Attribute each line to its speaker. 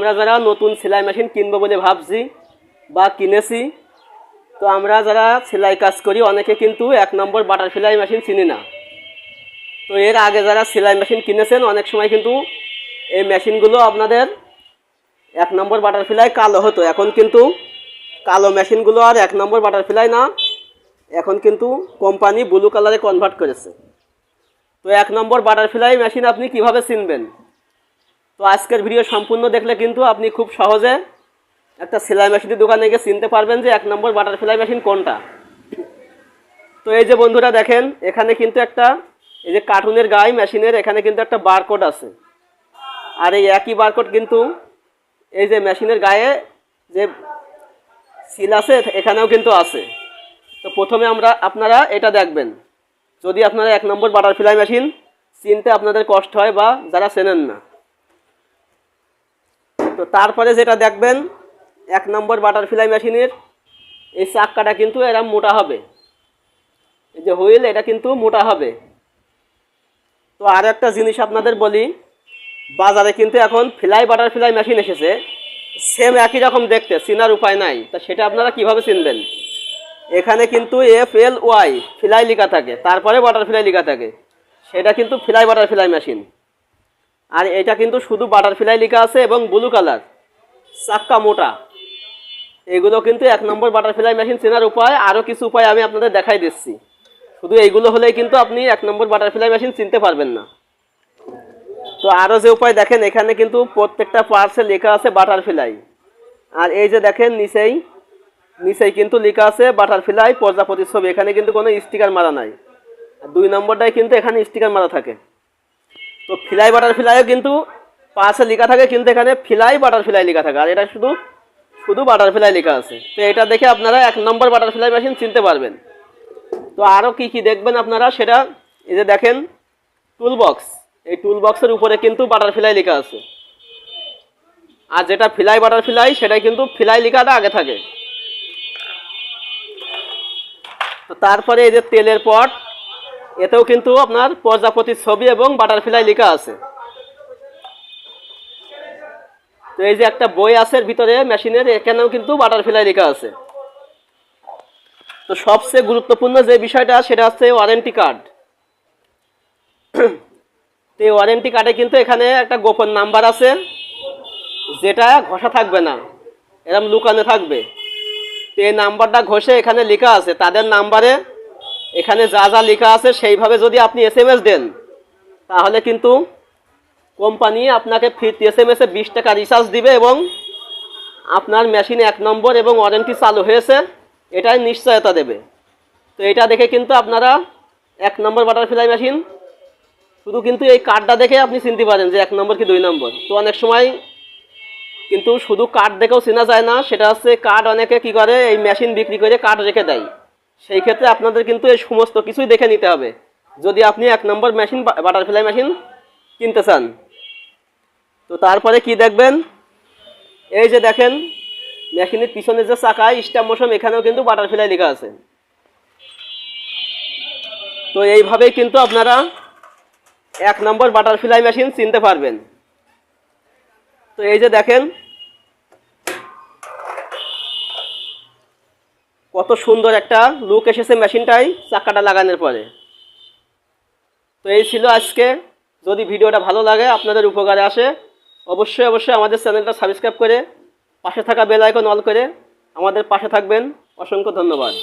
Speaker 1: আমরা যারা নতুন সেলাই মেশিন কিনবো বলে ভাবছি বা কিনেছি, তো আমরা যারা সেলাই কাজ করি, অনেকে কিন্তু এক নম্বর বাটার বাটারফ্লাই মেশিন চিনি না। তো এর আগে যারা সেলাই মেশিন কিনেছেন, অনেক সময় কিন্তু এই মেশিনগুলো আপনাদের এক নম্বর বাটারফ্লাই কালো হতো। এখন কিন্তু কালো মেশিনগুলো আর এক নম্বর বাটারফ্লাই না। এখন কিন্তু কোম্পানি ব্লু কালারে কনভার্ট করেছে। তো এক নম্বর বাটারফ্লাই মেশিন আপনি কীভাবে চিনবেন? তো আজকের ভিডিও সম্পূর্ণ দেখলে কিন্তু আপনি খুব সহজে একটা সেলাই মেশিনের দোকানে গিয়ে চিনতে পারবেন যে এক নম্বর বাটার বাটারফ্লাই মেশিন কোনটা। তো এই যে বন্ধুরা দেখেন, এখানে কিন্তু একটা, এই যে কার্টুনের গায়ে মেশিনের এখানে কিন্তু একটা বারকোড আছে। আর এই একই বারকোড কিন্তু এই যে মেশিনের গায়ে যে সিল আছে, এখানেও কিন্তু আছে। তো প্রথমে আমরা, আপনারা এটা দেখবেন। যদি আপনারা এক নম্বর বাটারফ্লাই মেশিন চিনতে আপনাদের কষ্ট হয় বা যারা চেনেন না। তো তারপরে যেটা দেখবেন, এক নম্বর বাটারফ্লাই মেশিনের এই চাক্কাটা কিন্তু এরম মোটা হবে। এই যে হুইল, এটা কিন্তু মোটা হবে। তো আর একটা জিনিস আপনাদের বলি, বাজারে কিন্তু এখন ফ্লাই বাটারফ্লাই মেশিন এসেছে। সেম একই রকম দেখতে, চিনার উপায় নাই। তা সেটা আপনারা কীভাবে চিনবেন? এখানে কিন্তু এফ এল ওয়াই ফ্লাই লেখা থাকে। তারপরে বাটারফ্লাই লেখা থাকে। সেটা কিন্তু ফ্লাই বাটারফ্লাই মেশিন আর এটা কিন্তু শুধু বাটারফ্লাই লেখা আছে এবং ব্লু কালার চাক্কা মোটা। এগুলো কিন্তু এক নম্বর বাটারফ্লাই মেশিন চেনার উপায়। আরও কিছু উপায় আমি আপনাদের দেখাই দিচ্ছি। শুধু এইগুলো হলেই কিন্তু আপনি এক নম্বর বাটারফ্লাই মেশিন চিনতে পারবেন না। তো আরও যে উপায় দেখেন, এখানে কিন্তু প্রত্যেকটা পার্সে লেখা আছে বাটারফ্লাই আর এই যে দেখেন, নিচেই নিচেই কিন্তু লেখা আছে বাটারফ্লাই প্রজাপতির ছবি। এখানে কিন্তু কোনো স্টিকার মারা নাই। দুই নম্বরটাই কিন্তু এখানে স্টিকার মারা থাকে। তো ফ্লাই বাটারফ্লাইও কিন্তু পাশে লেখা থাকে, কিন্তু এখানে ফ্লাই বাটারফ্লাই লেখা থাকে। আর এটা শুধু শুধু বাটারফ্লাই লেখা আছে। তো এটা দেখে আপনারা এক নম্বর বাটারফ্লাই মেশিন চিনতে পারবেন। তো আরও কি কি দেখবেন আপনারা, সেটা এই যে দেখেন টুল বক্স এই টুল বক্সের উপরে কিন্তু বাটারফ্লাই লেখা আছে। আর যেটা ফ্লাই বাটারফ্লাই, সেটাই কিন্তু ফ্লাই লেখাটা আগে থাকে। তো তারপরে এই যে তেলের পট এতেও কিন্তু আপনার প্রজাপতির ছবি এবং বাটারফ্লাই লেখা আছে। তো এই যে একটা বই আছে ভিতরে মেশিনের, এখানেও কিন্তু বাটারফ্লাই লেখা আছে। তো সবচেয়ে গুরুত্বপূর্ণ যে বিষয়টা, সেটা হচ্ছে ওয়ারেন্টি কার্ড। তো এই ওয়ারেন্টি কার্ডে কিন্তু এখানে একটা গোপন নাম্বার আছে, যেটা ঘষা থাকবে না এরকম লুকানো থাকবে। তো এই নাম্বারটা ঘষে এখানে লেখা আছে, তাদের নাম্বারে এখানে যা যা লেখা আছে, সেইভাবে যদি আপনি এস দেন, তাহলে কিন্তু কোম্পানি আপনাকে ফিরতি এস এম এসে বিশ টাকা রিচার্জ দিবে এবং আপনার মেশিন এক নম্বর এবং ওয়ারেন্টি চালু হয়েছে, এটাই নিশ্চয়তা দেবে। তো এটা দেখে কিন্তু আপনারা এক নম্বর বাটারফ্লাই মেশিন শুধু কিন্তু এই কার্ডটা দেখে আপনি চিনতে পারেন যে এক নম্বর কি দুই নম্বর। তো অনেক সময় কিন্তু শুধু কার্ড দেখেও চেনা যায় না, সেটা হচ্ছে কার্ড অনেকে কি করে, এই মেশিন বিক্রি করে কার্ড রেখে দেয়। সেই ক্ষেত্রে আপনাদের কিন্তু এই সমস্ত কিছুই দেখে নিতে হবে। যদি আপনি এক নম্বর মেশিন, বাটারফ্লাই মেশিন কিনতে চান, তো তারপরে কি দেখবেন? এই যে দেখেন, মেশিনের পিছনে যে চাকা স্টাম মোশন এখানেও কিন্তু বাটারফ্লাই লেখা আছে। তো এইভাবেই কিন্তু আপনারা এক নম্বর বাটারফ্লাই মেশিন চিনতে পারবেন। তো এই যে দেখেন কত সুন্দর একটা লুক এসেছে মেশিনটাই চাকাটা লাগানোর পরে। তো এই ছিল আজকে। যদি ভিডিওটা ভালো লাগে, আপনাদের উপকারে আসে, অবশ্যই অবশ্যই আমাদের চ্যানেলটা সাবস্ক্রাইব করে, পাশে থাকা বেল আইকন অল করে আমাদের পাশে থাকবেন। অসংখ্য ধন্যবাদ।